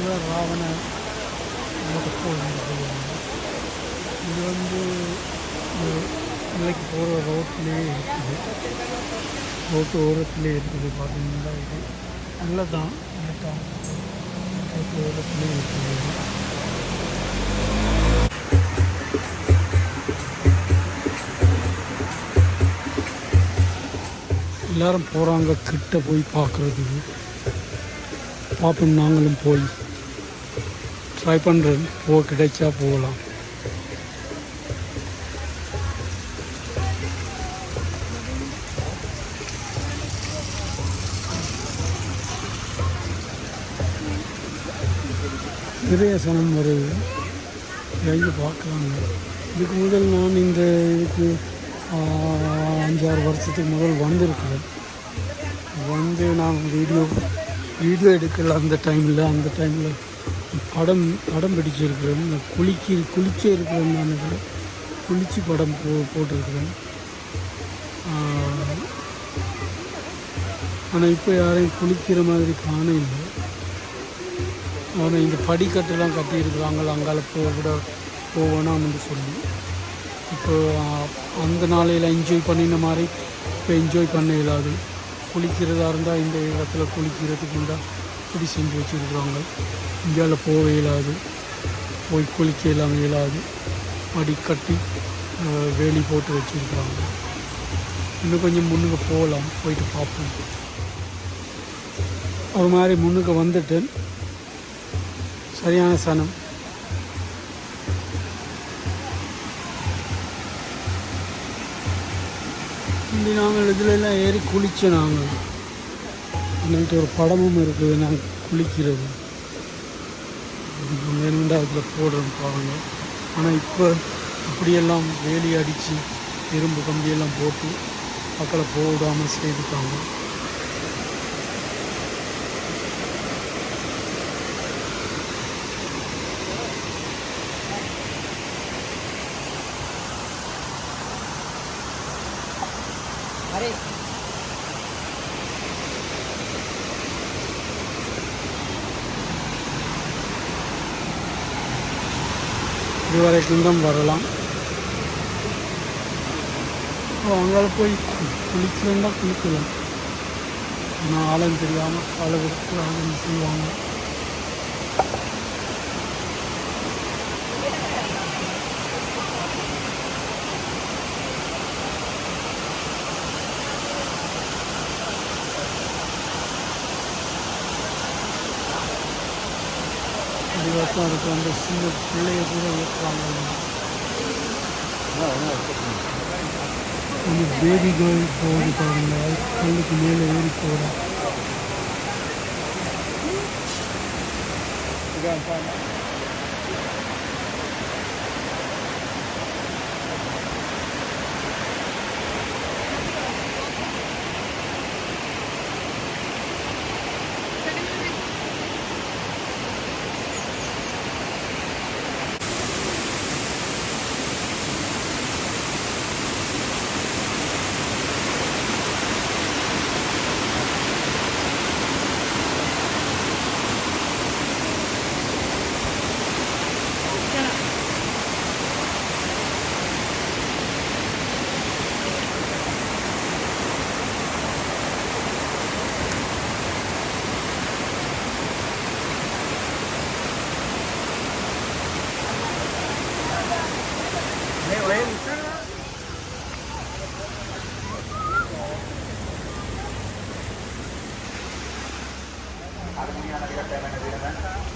இந்த ராவண போல் இது வந்து ஒரு போகிற ரோட்லேயே இருக்குது. ரோட்டு ஓரத்துலேயே இருக்குது பார்த்தீங்கன்னா இது. நல்லதான் நல்லதான் ரோட்டு ஓரத்துலேயே இருக்குது. எல்லாரும் போகிறாங்க கிட்ட போய் பார்க்குறதுக்கு. பார்ப்போம். நாங்களும் போய் ட்ரை பண்ணுறேன் பூ கிடைச்சா போகலாம். நிறைய சனம் வருது. எங்கே பார்க்கலாங்க. இதுக்கு முதல் நான் இந்த இதுக்கு அஞ்சாறு வருஷத்துக்கு முதல் வந்திருக்கிறேன். வந்து நான் வீடியோ வீடியோ எடுக்கல அந்த டைமில் அந்த டைமில் படம் படம் பிடிச்சிருக்கிறேன் நான் குளிக்கி குளிச்சே இருக்கிறேன் நான் இதில் குளிச்சு படம் போ போட்டிருக்கிறேன் ஆனால் இப்போ யாரையும் குளிக்கிற மாதிரி காண இல்லை. ஆனால் இந்த படிக்கட்டெல்லாம் கட்டியிருக்கிறாங்கள அங்கால போக கூட போவேணாம்னு சொல்லி. இப்போ அந்த நாளையில் என்ஜாய் பண்ணின மாதிரி இப்போ என்ஜாய் பண்ண இயலாது குளிக்கிறதா இருந்தால் இந்த இடத்துல குளிக்கிறதுக்கு உண்டா? இப்படி செஞ்சு வச்சுருக்குறாங்க. இந்தியாவில் போக இயலாது. போய் குளிக்க இல்லாமல் இயலாது அடிக்கட்டி வேலி போட்டு வச்சுருக்குறாங்க. இன்னும் கொஞ்சம் முன்னுக்கு போகலாம். போயிட்டு பார்ப்போம். ஒரு மாதிரி முன்னுக்கு வந்துட்டு சரியான சனம். இப்படி நாங்கள் இதில் எல்லாம் ஏறி குளித்தோம் நாங்கள். எங்கள்கிட்ட ஒரு படமும் இருக்குது நான் குளிக்கிறது. இதுக்கு வேணுண்டா அதில் போடுறோம் பாருங்கள் ஆனால் இப்போ அப்படியெல்லாம் வேலி அடித்து இரும்பு கம்பியெல்லாம் போட்டு மக்களை போடாமல் செய்துட்டாங்க. अरे இதுவரைக்கும் தான் வரலாம். அங்கே போய் குளிக்கிறதா குளிக்கலாம். ஆனால் ஆழம் தெரியாமல் காலை ஆளுங்க செய்வாங்க. செய்வாங்க அதுக்கப்புறம் அதுக்கு வந்து சின்ன பிள்ளைய கூட ஏற்றுவாங்க. கொஞ்சம் பேபி கேர்ள் போகுது பாருங்க. அது மேலே ஏறி போகிறோம்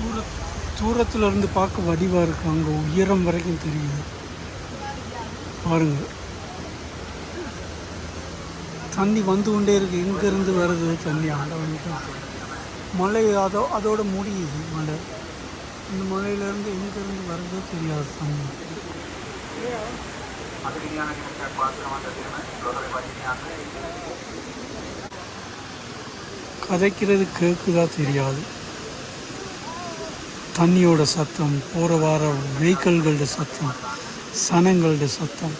தூர தூரத்தில் இருந்து பார்க்க வடிவாக இருக்கு. அங்கே உயரம் வரைக்கும் தெரியுது. பாருங்கள் தண்ணி வந்து கொண்டே இருக்குது எங்கேருந்து வருது? தண்ணி ஆண்டவனுக்கு மழை அதோ அதோட முடியுது. மழை. இந்த மலையிலேருந்து எங்கேருந்து வருதோ தெரியாது தண்ணி. கதைக்கிறது கேட்குதா தெரியாது. தண்ணியோட சத்தம் போகிற வார வெஹிக்கல்களோட சத்தம் சனங்களோட சத்தம்.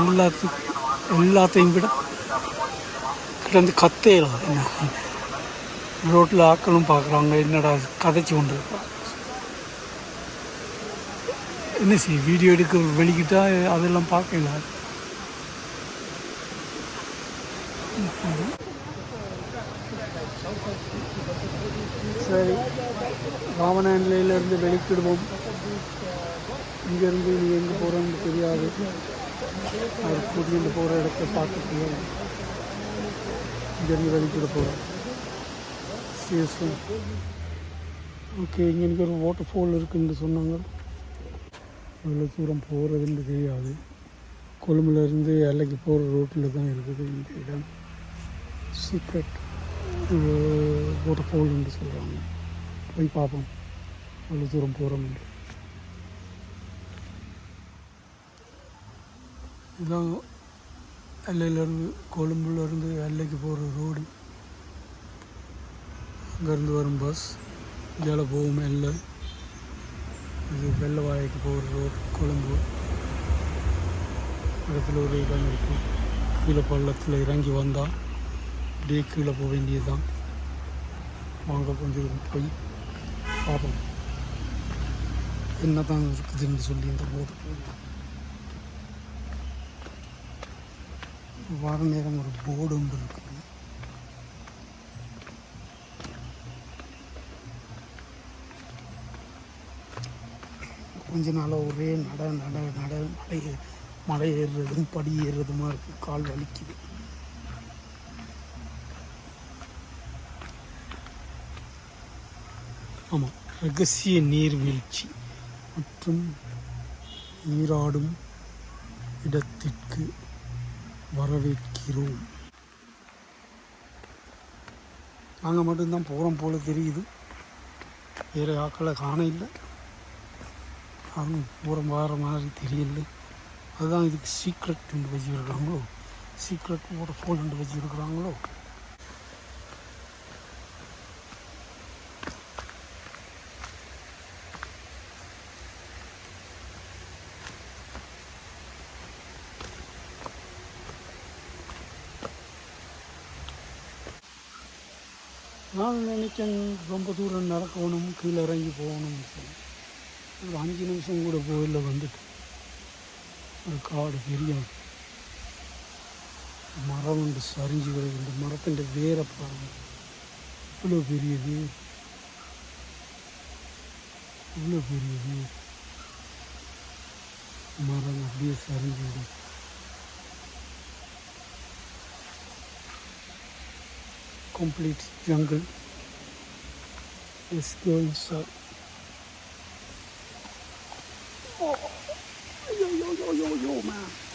எல்லாத்துக்கும் எல்லாத்தையும் விட கிடந்து கத்தேலாம் என்ன? ரோட்டில் ஆக்களும் பார்க்குறாங்க என்னடா கதைச்சு கொண்டு இருக்கான். என்ன செய்ய வீடியோ எடுக்க வெளிக்கிட்டா அதெல்லாம் பார்க்கல? சரி. ராமநாயன்லேருந்து வெளிக்கிடுவோம் இங்கேருந்து நீ எங்கே போகிறோன்னு தெரியாது. அவர் கூட்டிகிட்டு போகிற இடத்த பார்த்துட்டு இங்கேருந்து வெளிக்கிட போகிறோம் சேசம் ஓகே இங்கே எனக்கு ஒரு வாட்டர் ஃபால் இருக்குன்னு சொன்னாங்க. எவ்வளோ தூரம் போகிறதுன்னு தெரியாது. கொழும்புலேருந்து எல்லைக்கு போகிற ரோட்டில் தான் இருக்குது இந்த இடம். சீக்ரெட் வாட்டர் ஃபால்னு சொல்கிறாங்க போய் பார்ப்போம். அவ்வளோ தூரம் போகிறோம்னு இதான் எல்லையிலேருந்து கொழும்புலேருந்து எல்லைக்கு போகிற ரோடு அங்கேருந்து வரும் பஸ் இதில் போகும் எல்லை. இது வெள்ளவாழைக்கு போகிற ரோடு கொழும்பு. இடத்துல ஒரு இடம் இருக்குது கீழே பள்ளத்தில் இறங்கி வந்தால் அப்படியே கீழே போக வேண்டியதுதான். வாங்க கொஞ்சம் போய். பார்ப்போம் என்ன தான் இருக்குதுன்னு சொல்லி இந்த போர்டு வர நேரம் ஒரு போர்டு ஒன்று இருக்குது. கொஞ்ச நாளாக ஒரே நட நட நட மலை மலை ஏறுறதும் படி ஏறுறதுமா இருக்குது கால் வலிக்குது. ஆமாம் ரகசிய நீர்வீழ்ச்சி மற்றும் நீராடும் இடத்திற்கு வரவேற்கிறோம். நாங்கள் மட்டும்தான் போகிறோம் போல தெரியுது. வேறு ஆக்களை காண இல்லை. யாரும் போகிறோம் வர மாதிரி தெரியல. அதுதான் இதுக்கு சீக்ரெட் வச்சுருக்காங்களோ? சீக்ரெட் வாட்டர் ஃபால் வச்சுருக்குறாங்களோ நான் நினைச்சேன் ரொம்ப தூரம் நடக்கணும் கீழே இறங்கி போகணும்னு ஒரு அஞ்சு நிமிஷம் கூட போயில வந்துட்டு ஒரு காடு பெரிய மரம் உண்டு சரிஞ்சு கிடக்கு. இந்த மரத்தின் வேரை பாருங்க. இவ்வளோ பெரிய வேர் இவ்வளோ பெரிய வேர் மரம் அப்படியே சரிஞ்சு கிடக்கு. Complete jungle. Let's go inside. Oh, yo, yo, yo, yo, yo, man.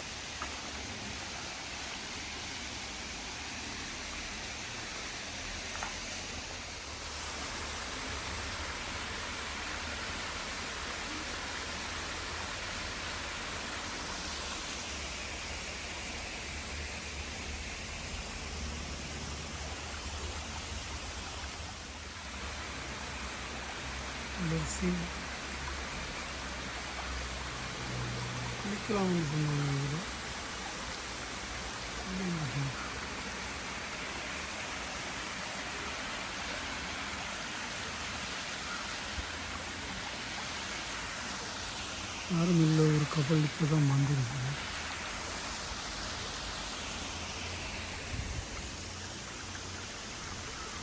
யாரும் இல்லை ஒரு கப்பல் இப்போ தான் வந்திருக்கு.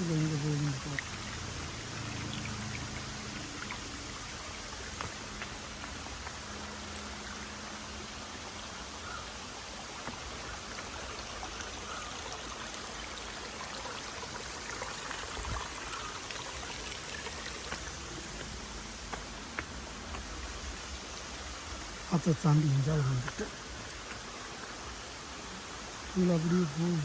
இது எங்கே போகுதுன்னு பார்ப்போம். அதை தாண்டி எங்கேயாவது வந்துட்டு. இல்லை அப்படியே போகும்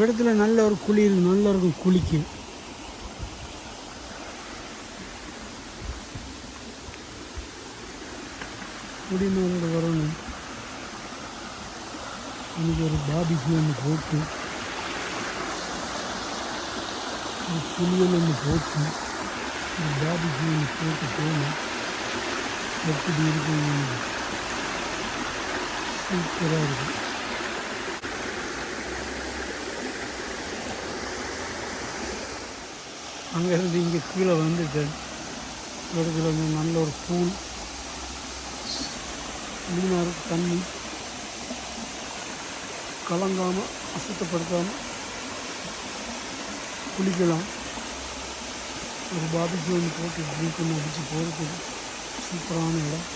இடத்துல நல்ல ஒரு குளிர் நல்ல இருக்கும் குளிக்கு குடிநீரோட வரணும். எனக்கு ஒரு பாபிக்கு ஒன்று போட்டு. ஒரு புளியல் ஒன்று போட்டு. ஒரு பாபிக்கு ஒன்று போட்டு போகணும் எப்படி இருக்கும் சூப்பராக இருக்கும் அங்கேருந்து இங்கே கீழே வந்துட்டேன் இடத்துல வந்து நல்ல ஒரு பூல் மீனாக இருக்குது தண்ணி கலங்காமல் அசுத்தப்படுத்தாமல் குளிக்கலாம். ஒரு பாபிக்கு ஒன்று போட்டு ட்ரிங்க் ஒன்று அடித்து போகிறதுக்கு சூப்பரான இடம்.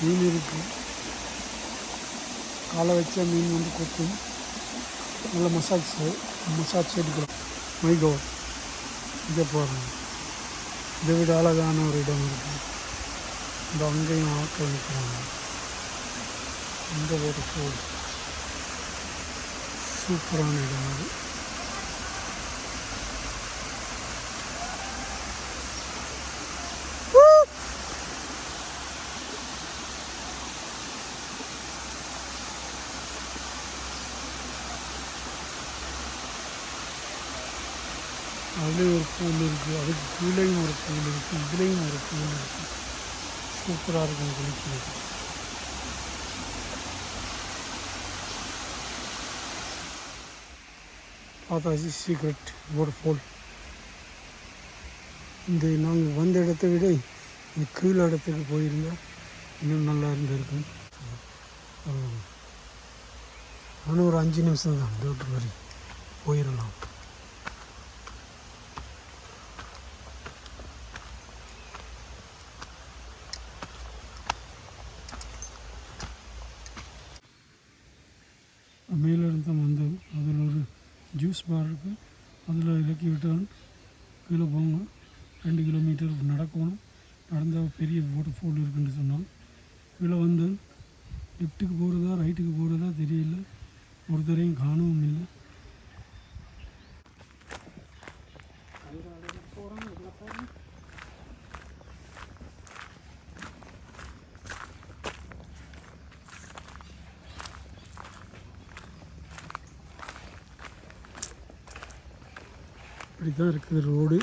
மீன் இருக்குது காலை வச்ச மீன் வந்து கொத்தும். நல்ல மசாஜ் மசாஜ் எடுக்கலாம் மைகோட் இங்கே போகிறோம் இதை விட அழகான ஒரு இடம் இருக்குது இந்த அங்கேயும் ஆக்கிரமிக்கிறாங்க இந்த ஒரு சூப்பரான இடம் அது அதுலேயும் ஒரு பூல் இருக்குது அதுக்கு கீழேயும் ஒரு பூல் இருக்குது இதுலேயும் ஒரு பூல் இருக்குது சூப்பராக இருக்கும் குளிக்கிறது பார்த்தாச்சு சீக்ரெட் ஓட ஃபோல் இந்த நாங்கள் வந்த இடத்த விட இந்த கீழ் இடத்துக்கு போயிருந்தால் இன்னும் நல்லா இருந்திருக்கும். ஆனால் ஒரு அஞ்சு நிமிஷம் தான் டோட்டர் மாதிரி போயிடலாம் மேலே இருந்து தான் வந்தது அதில் ஒரு ஜூஸ் பார் இருக்குது அதில் இறக்கி விட்டான் கீழே போங்க. ரெண்டு கிலோமீட்டர் நடக்கணும். நடந்தால் பெரிய வாட்டர் ஃபால் இருக்குன்னு சொன்னான் கீழே வந்தேன் லெஃப்ட்டுக்கு போகிறதா ரைட்டுக்கு போகிறதா தெரியல. ஒருத்தரையும் காணவும் இல்லை. தான் இருக்குது ரோடு.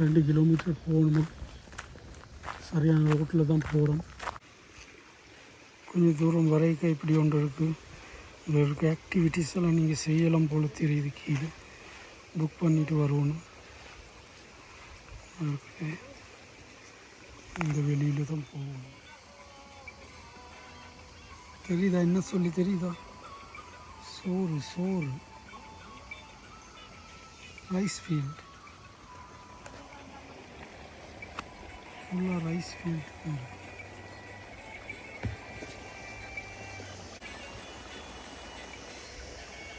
ரெண்டு கிலோமீட்டர் போகணுமா. சரியான ரோட்டில் தான் போகிறோம் கொஞ்சம் தூரம் வரைக்க இப்படி ஒன்று இருக்குது இதில் இருக்க ஆக்டிவிட்டீஸ் எல்லாம் நீங்கள் செய்யலாம் போல் தெரியுது கீழே. புக் பண்ணிட்டு வருவணும் இந்த வெளியில் தான் போகணும் தெரியுதா? என்ன சொல்லி தெரியுதா? சோறு சோறு. ரைஸ் ஃபீல்டு ஃபுல்லாக ரைஸ் ஃபீல்டு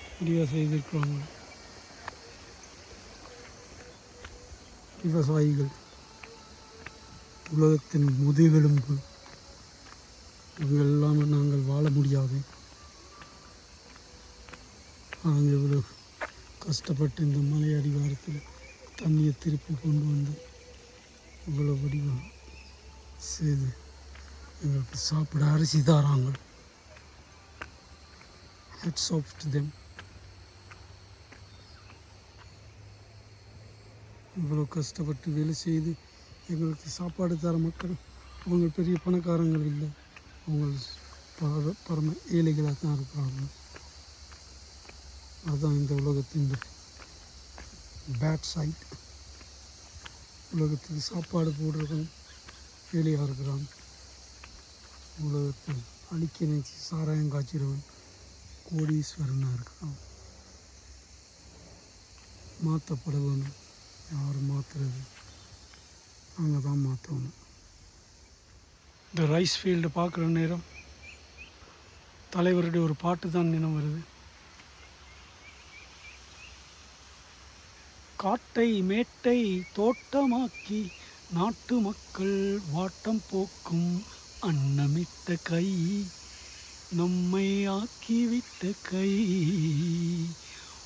இப்படியா செய்திருக்கிறாங்க விவசாயிகள் உலகத்தின் முதுகெலும்பு. இவங்க இல்லாமல் நாங்கள் வாழ முடியாது. நாங்கள் இவ்வளோ கஷ்டப்பட்டு இந்த மலை அடிவாரத்தில் தண்ணியை திருப்பி கொண்டு வந்து இவ்வளோ வடிவம் செய்து எங்களுக்கு சாப்பிட அரிசி தாராங்க. ஹெட்ஸ் ஆஃப் டு தெம் இவ்வளோ கஷ்டப்பட்டு வேலை செய்து எங்களுக்கு சாப்பாடு தர மக்கள் அவங்க பெரிய பணக்காரங்கள் இல்லை. அவங்க பரம ஏழைகளாக தான் இருக்கிறாங்க. அதுதான் இந்த உலகத்தின் பேட் சைட் உலகத்துக்கு சாப்பாடு போடுறவன் வேலையாக இருக்கிறான். உலகத்தில் அழிக்க நினைச்சி சாராயம் காய்ச்சிறவன் கோடீஸ்வரனாக இருக்கிறான் மாற்றப்படவன் யார் மாற்றுறது நாங்கள் தான் மாற்றணும் இந்த ரைஸ் ஃபீல்டு பார்க்குற நேரம் தலைவருடைய ஒரு பாட்டு தான் நினைவு வருது. காட்டை மேட்டை தோட்டமாக்கி நாட்டு மக்கள் வாட்டம் போக்கும் அன்னமிட்ட கை நம்மை ஆக்கிவிட்ட கை.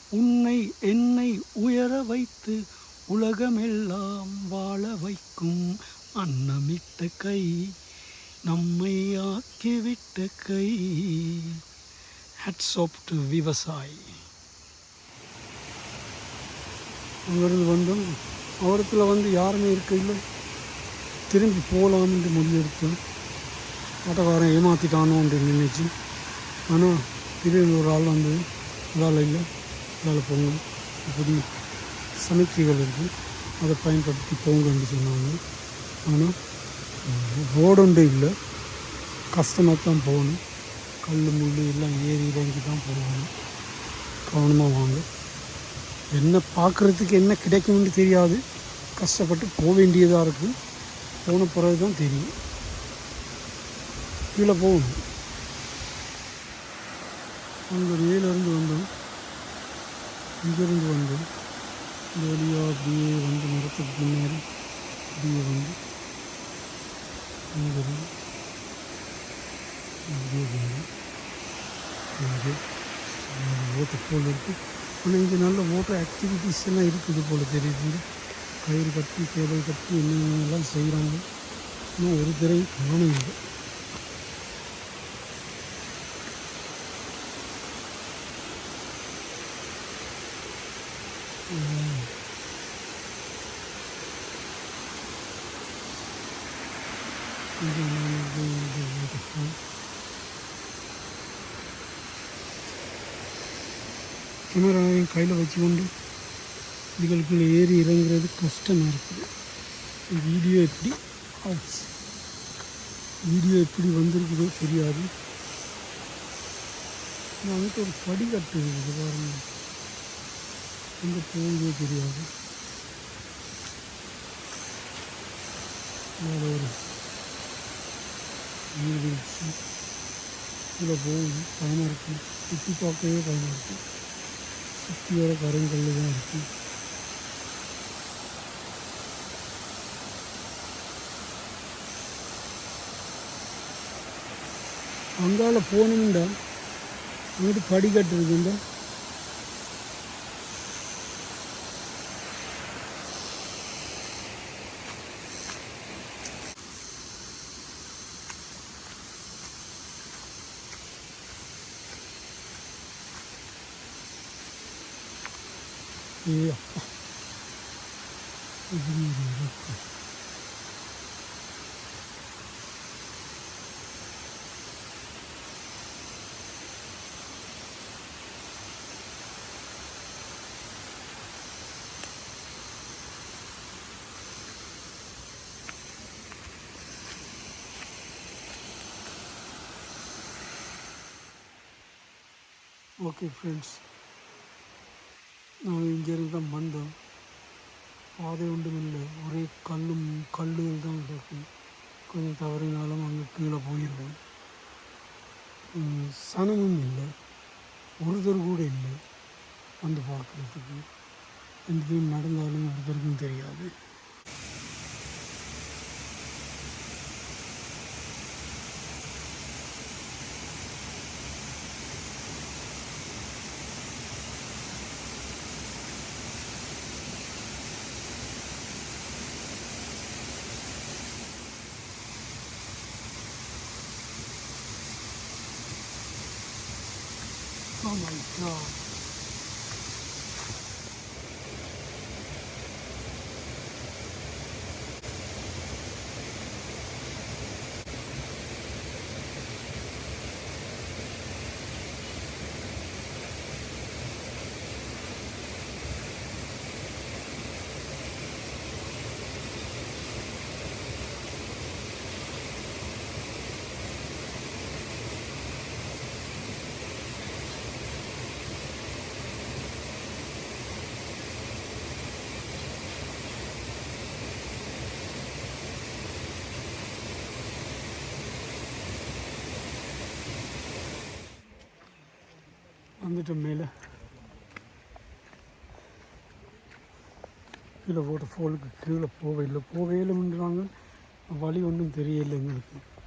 உன்னை என்னை உயர வைத்து உலகமெல்லாம் வாழ வைக்கும் அன்னமிட்ட கை நம்மை ஆக்கிவிட்ட கை. ஹட்ஸ் ஆஃப் டு விவசாயி அங்கிருந்து வந்தோம் அவரத்தில் வந்து யாருமே இருக்கையில் திரும்பி போகலாம்னு முடிவெடுத்தோம் ஆட்டோக்காரன் ஏமாற்றிட்டானோன்னு நினைச்சு. ஆனால் திடீர்னு ஒரு ஆள் வந்து வேலை இல்லை வேலை போங்க புதிய சமிக்கைகள் இருக்குது அதை பயன்படுத்தி போங்கன்னு சொன்னாங்க. ஆனால் ரோடுண்டு இல்லை கஷ்டமாக தான் போகணும். கல் முள் எல்லாம் ஏறி இறங்கி தான் போகணும். கவனமாக வாங்க. என்ன பார்க்குறதுக்கு என்ன கிடைக்கும்னு தெரியாது கஷ்டப்பட்டு போக வேண்டியதாக இருக்குது போன பிறகு தான் தெரியும் கீழே போகணும் அந்த மேலேருந்து வந்தோம் இங்கேருந்து வந்தோம் இந்த வழியாக அப்படியே வந்து மரத்துக்கு பின்னாடி அப்படியே வந்து இங்கேருந்து அப்படியே வந்து இங்கே ஓட்டு போல் இருக்குது ஆனால் இங்கே நல்ல ஓட்டர் ஆக்டிவிட்டீஸ் எல்லாம் இருக்குது போல் தெரியுது. கயிறு கட்டி கேபிள் கட்டி என்னென்னலாம் செய்கிறாங்க இன்னும் ஒரு திரையும் காணும் இல்லை இது இது இது இது கேமராவையும் கையில் வச்சுக்கொண்டு இதுகளுக்குள்ளே ஏறி இறங்குறது கஷ்டமாக இருக்குது. வீடியோ எப்படி வீடியோ எப்படி வந்திருக்குதோ தெரியாது. நமக்கு ஒரு படிக்கட்டு இருக்குது பாருங்கள் எங்கே போகுதோ தெரியாது. மேலே ஒரு நீர்வீழ்ச்சி இதில் போகுது. பயமாக இருக்குது சுற்றி பார்க்கவே பயமாக இருக்குது சுற்றியோட கருங்கல் தான் இருக்குது அங்கால போகணும்டா அங்கிட்டு படிக்கட்டு இருக்குண்டா ஏ அப்பா இது ஒரு இருக்கு. ஓகே ஃப்ரெண்ட்ஸ் நாங்கள் இங்கேருந்து தான் வந்தோம் பாதை ஒன்றும் இல்லை ஒரே கல்லும் கல்லுகள் தான் இருக்கும் கொஞ்சம் தவறினாலும் அங்கே கீழே போயிடுவோம் சனமும் இல்லை. ஒருத்தர் கூட இல்லை. வந்து பார்க்குறதுக்கு. எங்கேயும் நடந்தாலும் ஒருத்தருக்கும் தெரியாது. No. My god. வந்துட்டோம் மேலே. கீழே வாட்டர் ஃபாலுக்கு கீழே போவே இல்லை. போவே இல்லைன்றாங்க. வழி ஒன்றும் தெரியலை எங்களுக்கு.